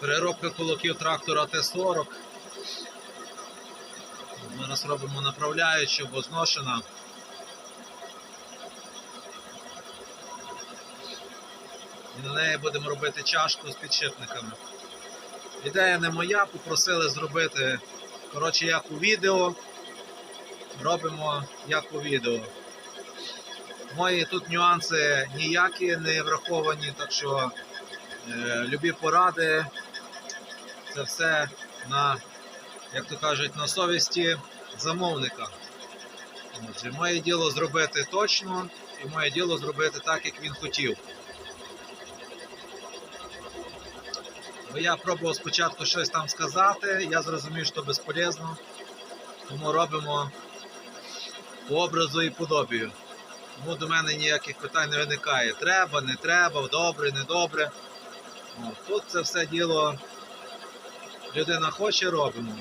Переробка кулаків трактора Т-40. Ми зараз робимо направляючу, бо зношена. І на неї будемо робити чашку з підшипниками. Ідея не моя, попросили зробити, коротше, як у відео. Робимо як у відео. Мої тут нюанси ніякі не враховані, так що е, любі поради, це все на, як то кажуть, на совісті замовника. Отже, моє діло зробити точно, і моє діло зробити так, як він хотів. Бо я пробував спочатку щось там сказати, я зрозумів, що безполезно, тому робимо по образу і подобію. Тому до мене ніяких питань не виникає. Треба, не треба, добре, не добре. Тут це все діло людина хоче, робимо.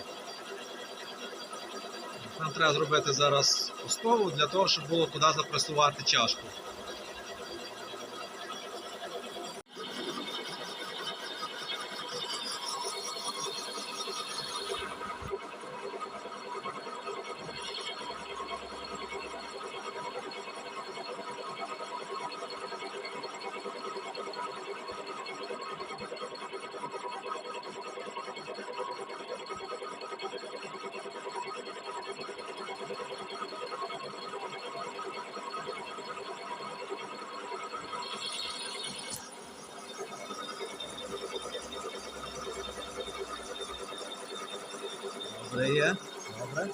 Нам треба зробити зараз основу для того, щоб було куди запресувати чашку. Добре є. Добре.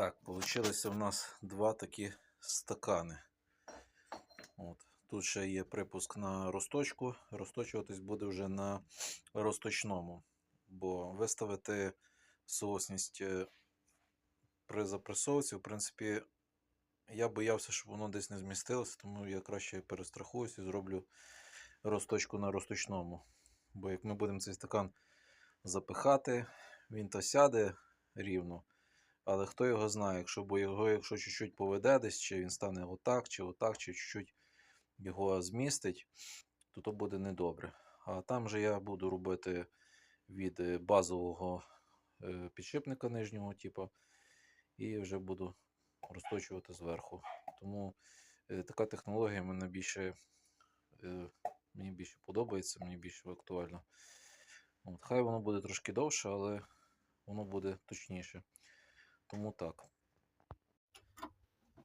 Так, получилося в нас два такі стакани. От. Тут ще є припуск на росточку. Розточуватись буде вже на розточному. Бо виставити соосність е, при запресовці, в принципі, я боявся, щоб воно десь не змістилося, тому я краще перестрахуюся і зроблю розточку на розточному. Бо як ми будемо цей стакан запихати, він то сяде рівно. Але хто його знає, якщо бо його, якщо чуть-чуть поведе десь, чи він стане отак, чи отак, чи чуть-чуть його змістить, то то буде недобре. А там же я буду робити від е, базового е, підшипника нижнього, типу, і вже буду розточувати зверху. Тому е, така технологія мене більше, мені більше подобається, мені більше актуальна. От, хай воно буде трошки довше, але воно буде точніше. Тому так.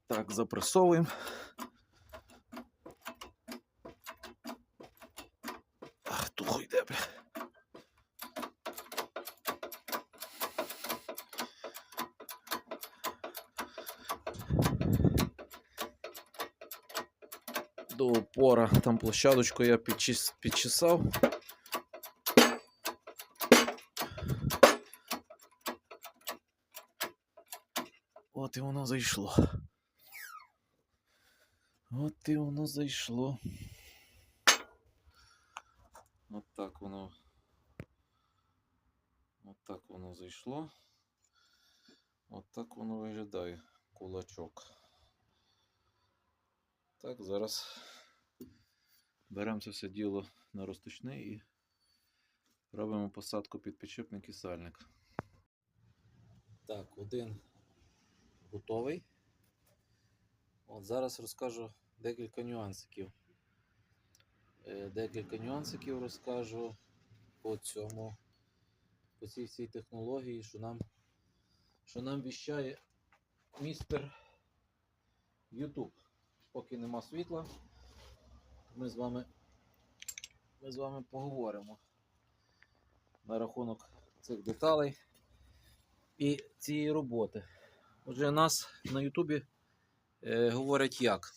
Так, запресовуємо. Ах, тухо йде, бля. До упора. Там площадочку я підчис... підчесав. От і воно зайшло. От і воно зайшло. От так воно. От так воно зайшло. От так воно виглядає кулачок. Так, зараз беремо це все діло на розточний і робимо посадку під підшипник і сальник. Так, один готовий. От зараз розкажу декілька нюансиків. Е, Декілька нюансиків розкажу по цьому, по цій всій технології, що нам, що нам віщає містер YouTube. Поки нема світла, ми з вами, ми з вами поговоримо на рахунок цих деталей і цієї роботи. Отже, нас на Ютубі е, говорять як?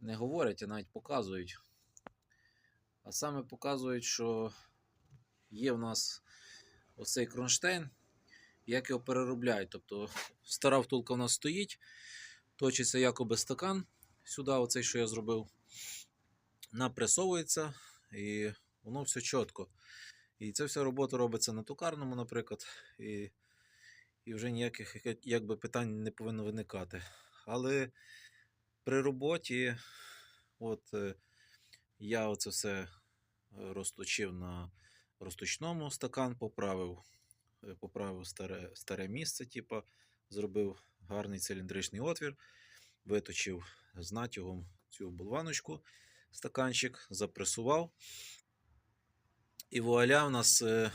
Не говорять, а навіть показують. А саме показують, що є в нас оцей кронштейн, як його переробляють. Тобто стара втулка у нас стоїть, точиться якоби стакан сюди, оцей, що я зробив, напресовується і воно все чітко. І ця вся робота робиться на токарному, наприклад, і, і вже ніяких якби, питань не повинно виникати. Але при роботі, от е, я оце все розточив на розточному стакан, поправив, е, поправив старе, старе місце, типа, зробив гарний циліндричний отвір, виточив з натягом цю болваночку, стаканчик, запресував. І вуаля, у нас е,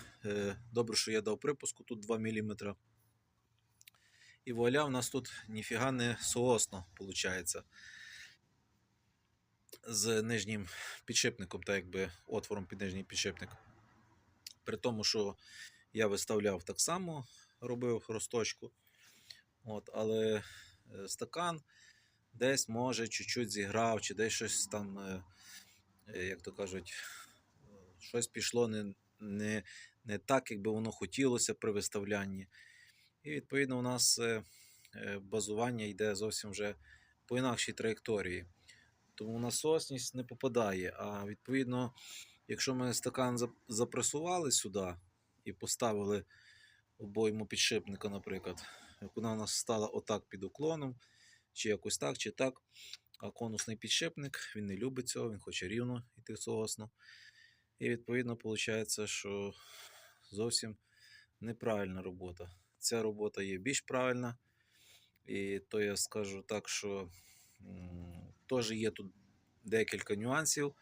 добре, що я дав припуску, тут 2 мм. І вуаля, у нас тут ніфіга не соосно виходить. З нижнім підшипником, так якби отвором під нижній підшипник. При тому, що я виставляв так само, робив розточку. От, але е, стакан десь може чуть-чуть зіграв, чи десь щось там, е, е, як то кажуть, щось пішло не, не, не так, як би воно хотілося при виставлянні. І відповідно у нас е, е, базування йде зовсім вже по інакшій траєкторії. Тому насосність не попадає. А відповідно, якщо ми стакан запресували сюди і поставили обойму підшипника, наприклад, вона у нас стала отак під уклоном, чи якось так, чи так. А конусний підшипник він не любить цього, він хоче рівно йти соосно. І відповідно виходить, що зовсім неправильна робота. Ця робота є більш правильна. І то я скажу так, що теж є тут декілька нюансів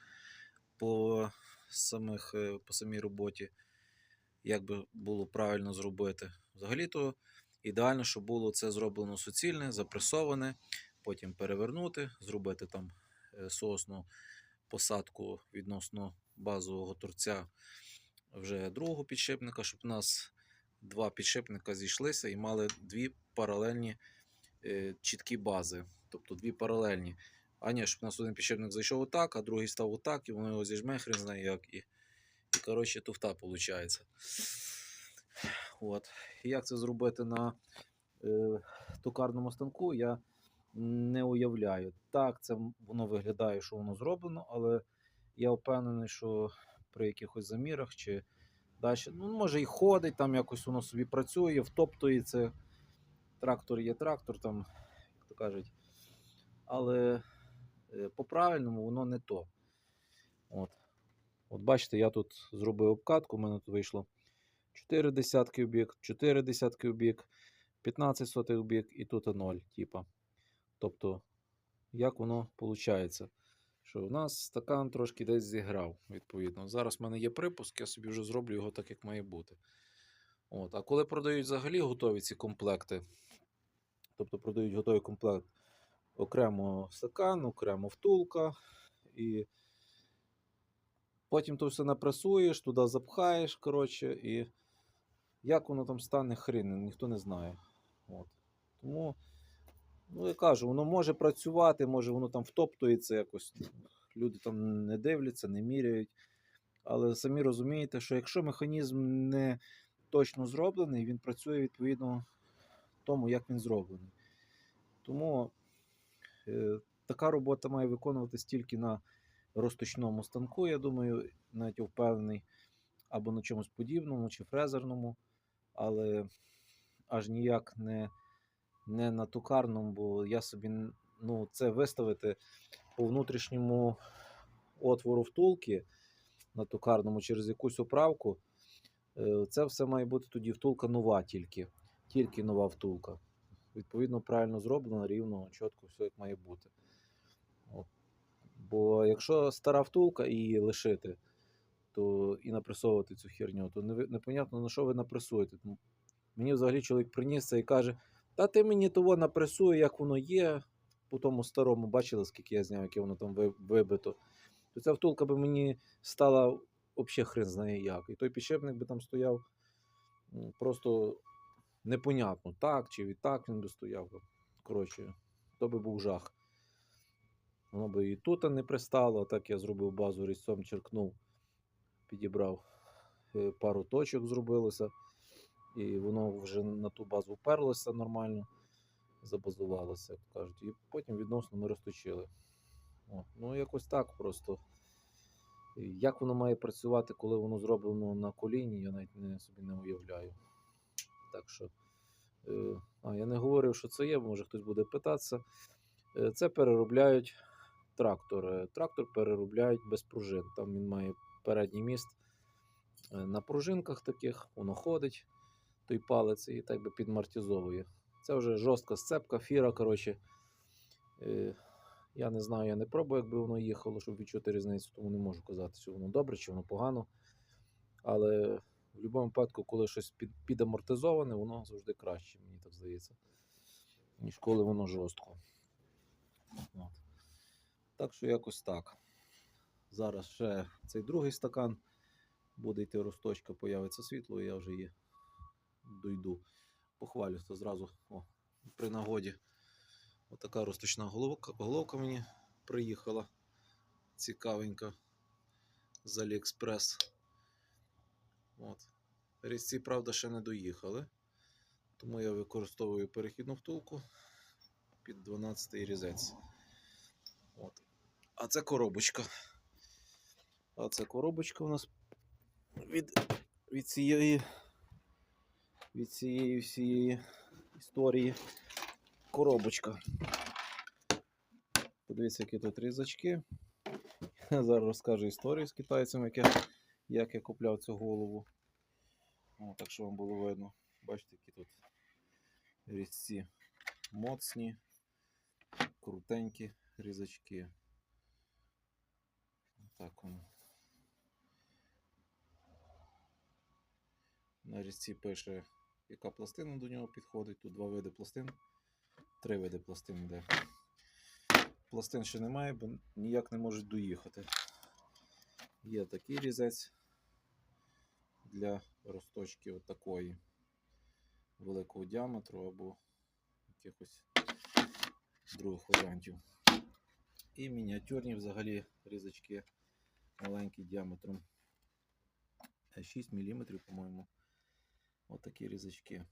по, самих, е, по самій роботі, як би було правильно зробити. Взагалі-то ідеально, щоб було це зроблено суцільне, запресоване, потім перевернути, зробити там е, соосну посадку відносно базового торця вже другого підшипника, щоб у нас два підшипника зійшлися і мали дві паралельні е, чіткі бази. Тобто дві паралельні. А ні, щоб у нас один підшипник зайшов отак, а другий став отак, і воно його зіжме, хрен знає як. І, і коротше, туфта виходить. От. Як це зробити на е, токарному станку, я не уявляю. Так, це воно виглядає, що воно зроблено, але я впевнений, що при якихось замірах чи далі, ну, може і ходить, там якось воно собі працює, втоптується. Трактор є трактор, там, як то кажуть. Але е, по-правильному воно не то. От. От бачите, я тут зробив обкатку, у мене тут вийшло 4 десятки бік, 4 десятки бік, 15 сотих бік і тут 0, типа. Тобто, як воно виходить? Що у нас стакан трошки десь зіграв, відповідно. Зараз в мене є припуск, я собі вже зроблю його так, як має бути. От. А коли продають взагалі готові ці комплекти, тобто продають готовий комплект окремо стакан, окремо втулка, і потім то все напресуєш, туди запхаєш, коротше, і як воно там стане хрін, ніхто не знає. От. Тому, ну я кажу, воно може працювати, може воно там втоптується якось. Люди там не дивляться, не міряють. Але самі розумієте, що якщо механізм не точно зроблений, він працює відповідно тому, як він зроблений. Тому е, така робота має виконуватись тільки на розточному станку, я думаю, навіть я впевнений, або на чомусь подібному, чи фрезерному, але аж ніяк не, не на токарному, бо я собі ну, це виставити по внутрішньому отвору втулки на токарному через якусь оправку. Е, Це все має бути тоді втулка нова тільки. Тільки нова втулка. Відповідно, правильно зроблено, рівно, чітко, все як має бути. От. Бо якщо стара втулка і лишити, то і напресовувати цю херню, то не, непонятно на що ви напресуєте. Мені взагалі чоловік приніс це і каже: Та ти мені того напресуй, як воно є. По тому старому бачили, скільки я зняв, яке воно там вибито. То ця втулка би мені стала взагалі хрен знає як. І той підшипник би там стояв просто непонятно, так чи відтак він би стояв. Коротше, то би був жах. Воно би і тут не пристало, а так я зробив базу різцом, черкнув, підібрав е, пару точок зробилося, і воно вже на ту базу вперлося нормально, забазувалося, як кажуть. І потім відносно ми розточили. От. Ну, якось так просто. Як воно має працювати, коли воно зроблено на коліні, я навіть не, собі не уявляю. Так що, е, а я не говорив, що це є, може хтось буде питатися. Е, Це переробляють трактор. Е, Трактор переробляють без пружин. Там він має передній міст е, на пружинках таких, воно ходить, той палець і так би підмартизовує. Це вже жорстка сцепка, фіра. коротше. Е, Я не знаю, я не пробую, якби воно їхало, щоб відчути різницю, тому не можу казати, чи воно добре, чи воно погано. Але в будь-якому випадку, коли щось під, підамортизоване, воно завжди краще, мені так здається, ніж коли воно жорстко. От. Так що якось так. Зараз ще цей другий стакан буде йти розточка, появиться світло, і я вже її дойду. Похвалюся зразу о, при нагоді. Отака розточна головка, головка мені приїхала. Цікавенька з Аліекспрес. От. Різці, правда, ще не доїхали. Тому я використовую перехідну втулку під 12 різець. От. А це коробочка. А це коробочка у нас від, від цієї від цієї всієї історії. Коробочка. Подивіться, які тут різачки. Я зараз розкажу історію з китайцем, як я, як я купляв цю голову. О, так що вам було видно. Бачите, які тут різці моцні, крутенькі різачки. Так воно. На різці пише, яка пластина до нього підходить. Тут два види пластин. Три види пластин йде. Пластин ще немає, бо ніяк не можуть доїхати. Є такий різець для розточки такої великого діаметру або якихось других варіантів. І мініатюрні взагалі різачки маленькі діаметром 6 мм, по-моєму. Отакі різачки.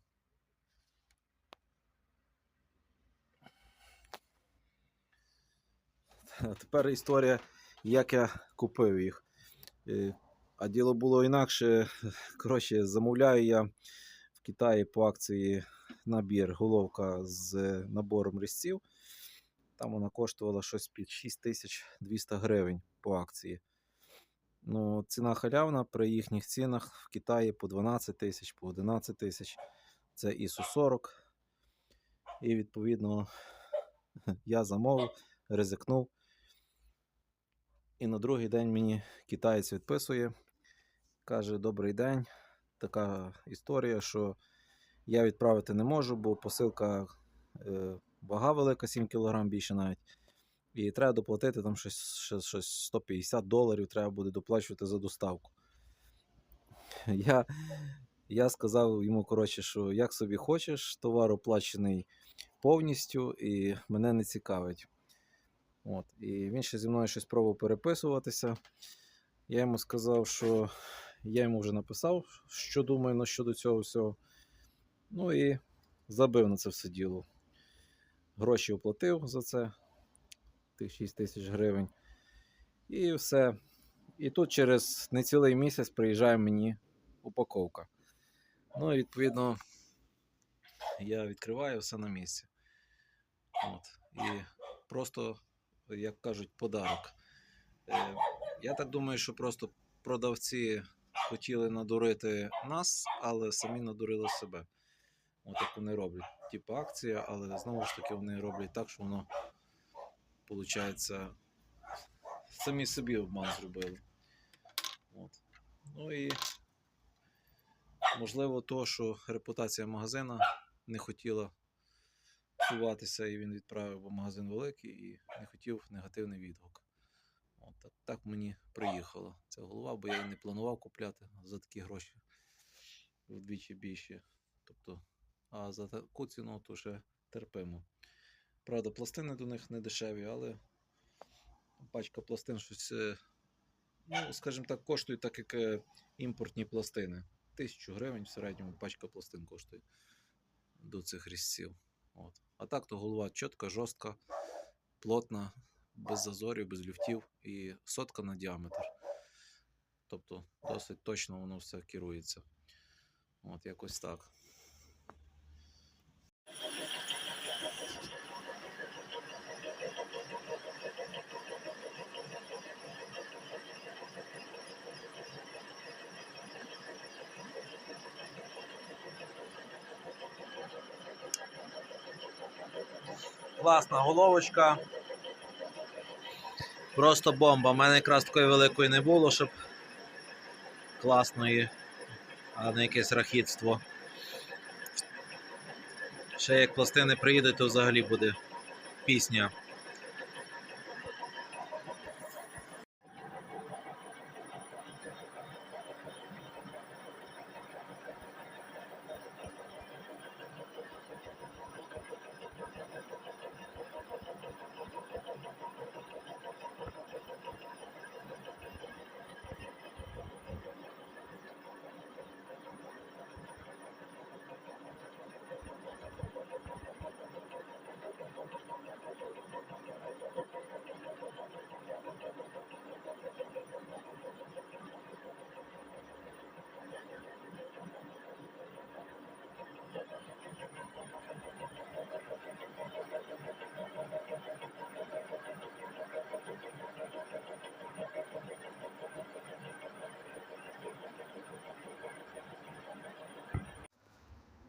А тепер історія, як я купив їх. Е, А діло було інакше. Коротше, замовляю я в Китаї по акції набір головка з набором різців. Там вона коштувала щось під 6200 гривень по акції. Ну, ціна халявна при їхніх цінах в Китаї по 12 тисяч, по 11 тисяч. Це ісу 40. І відповідно я замовив, ризикнув. І на другий день мені китаєць відписує, каже: Добрий день. Така історія, що я відправити не можу, бо посилка е, вага велика, 7 кг більше навіть. І треба доплатити там щось, щось, щось 150 доларів, треба буде доплачувати за доставку. Я, я сказав йому, коротше, що як собі хочеш, товар оплачений повністю і мене не цікавить. От. І він ще зі мною щось пробував переписуватися. Я йому сказав, що я йому вже написав, що думаю на щодо цього всього. Ну і забив на це все діло. Гроші оплатив за це, тих 6 тисяч гривень. І все. І тут через не цілий місяць приїжджає мені упаковка. Ну і відповідно я відкриваю все на місці. От. І просто, як кажуть, подарок. Е, я так думаю, що просто продавці хотіли надурити нас, але самі надурили себе. От як вони роблять. Типу акція, але знову ж таки вони роблять так, що воно виходить самі собі обман зробили. От. Ну і можливо, то, що репутація магазина не хотіла псуватися, і він відправив, бо магазин великий і не хотів негативний відгук. От так, так мені приїхала ця голова, бо я її не планував купляти за такі гроші вдвічі більше. Тобто, а за таку ціну то ще терпимо. Правда, пластини до них не дешеві, але пачка пластин щось, е, ну, скажімо так, коштує так, як е, імпортні пластини. Тисячу гривень в середньому пачка пластин коштує до цих різців. От. А так то голова чітка, жорстка, плотна, без зазорів, без люфтів і сотка на діаметр. Тобто досить точно воно все керується. От якось так. Класна головочка. Просто бомба. У мене якраз такої великої не було, щоб класної, а не якесь рахітство. Ще як пластини приїдуть, то взагалі буде пісня.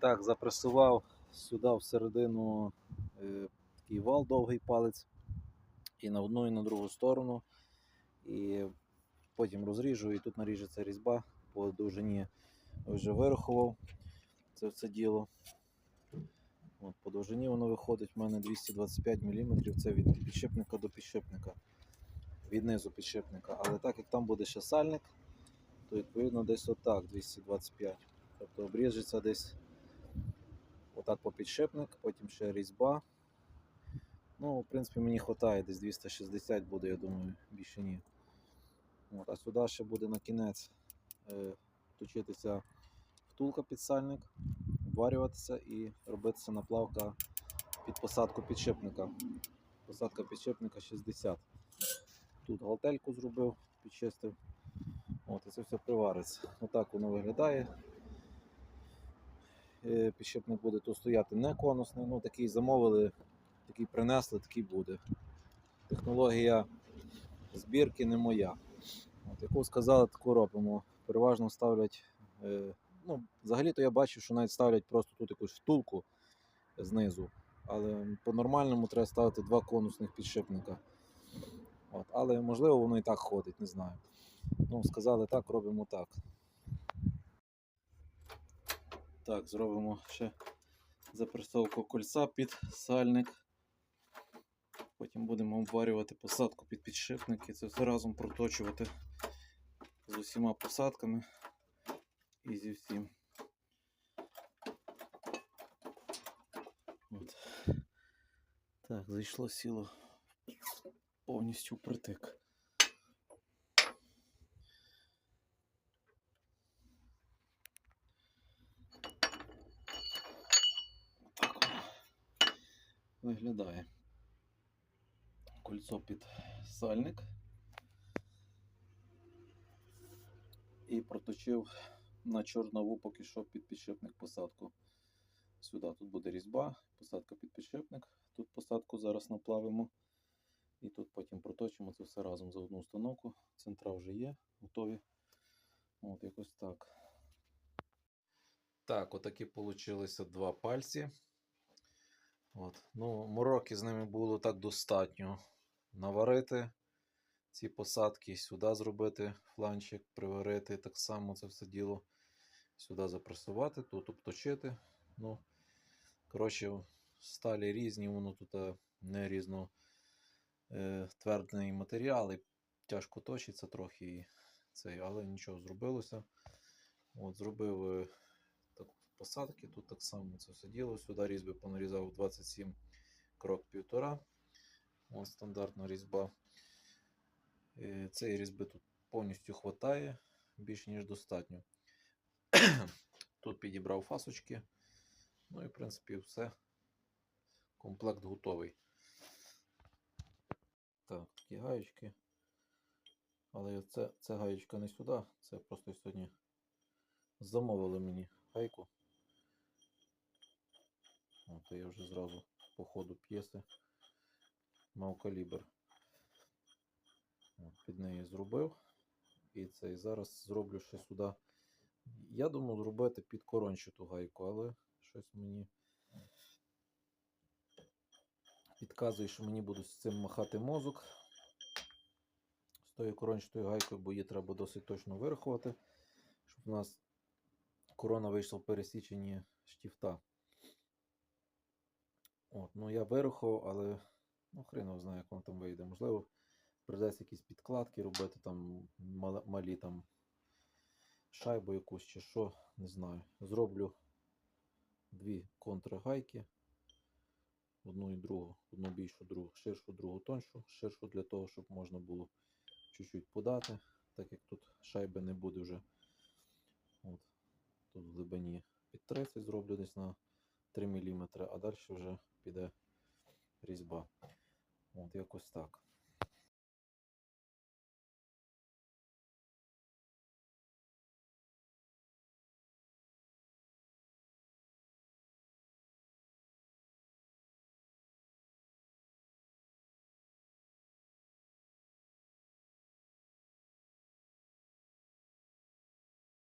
Так, запресував сюди всередину е, такий вал довгий палець. І на одну, і на другу сторону. І потім розріжу, і тут наріжеться різьба по довжині вже вирахував це все діло. От, по довжині воно виходить в мене 225 мм. Це від підшипника до підшипника. Від низу підшипника. Але так як там буде ще сальник, то відповідно десь отак 225. Тобто обріжеться десь отак по підшипник, потім ще різьба. Ну, в принципі, мені вистачає, десь 260 буде, я думаю, більше ні. От, а сюди ще буде на кінець е, точитися втулка під сальник, обварюватися і робитися наплавка під посадку підшипника. Посадка підшипника 60. Тут галтельку зробив, підчистив. От, і це все привариться. Отак воно виглядає. Е, Підшипник буде тут стояти не конусний, ну такий замовили, такий принесли, такий буде. Технологія збірки не моя. От, яку сказали, таку робимо. Переважно ставлять. Е, ну, взагалі-то я бачив, що навіть ставлять просто тут якусь втулку знизу. Але по-нормальному треба ставити два конусних підшипника. От, але можливо воно і так ходить, не знаю. Ну, сказали так, робимо так. Так, зробимо ще запресовку кольця під сальник. Потім будемо обварювати посадку під підшипник і це все разом проточувати з усіма посадками і зі всім. От. Так, зайшло сіло повністю впритик. Виглядає. Кольцо під сальник. І проточив на чорнову поки що під підшипник посадку. Сюди тут буде різьба, посадка під підшипник. Тут посадку зараз наплавимо. І тут потім проточимо це все разом за одну установку. Центра вже є, готові. От якось так. Так, отакі получилися два пальці. От. Ну, мороки з ними було так достатньо наварити. ці посадки сюди зробити фланчик, приварити так само це все діло. Сюди запресувати, тут обточити. Ну, коротше, сталі різні, воно тут е, не різно е, твердий матеріал, і тяжко точиться трохи, і цей, але нічого зробилося. От, зробив е, посадки, тут так само це все діло. Сюди різьби понарізав 27 крок півтора. Ось стандартна різьба. Е, Цієї різьби тут повністю хватає, більш ніж достатньо. Тут підібрав фасочки. Ну і в принципі все. Комплект готовий. Так, такі гаєчки. Але це, це гаєчка не сюди. Це просто сьогодні замовили мені гайку. От я вже зразу по ходу п'єси мав калібр. Під неї зробив. І це і зараз зроблю ще сюди. Я думав зробити під корончату гайку, але щось мені підказує, що мені будуть з цим махати мозок. З тою корончатою гайкою, бо її треба досить точно вирахувати, щоб у нас корона вийшла в пересіченні штіфта. От, ну я вирахував, але ну, хрен його знає, як воно там вийде. Можливо, придеться якісь підкладки робити, там малі там шайбу якусь чи що, не знаю. Зроблю дві контргайки. Одну і другу, одну більшу, другу ширшу, другу тоншу, ширшу для того, щоб можна було чуть-чуть подати, так як тут шайби не буде вже. От. Тут в глибині під 30 зроблю десь на 3 мм, а далі вже піде різьба. От якось так.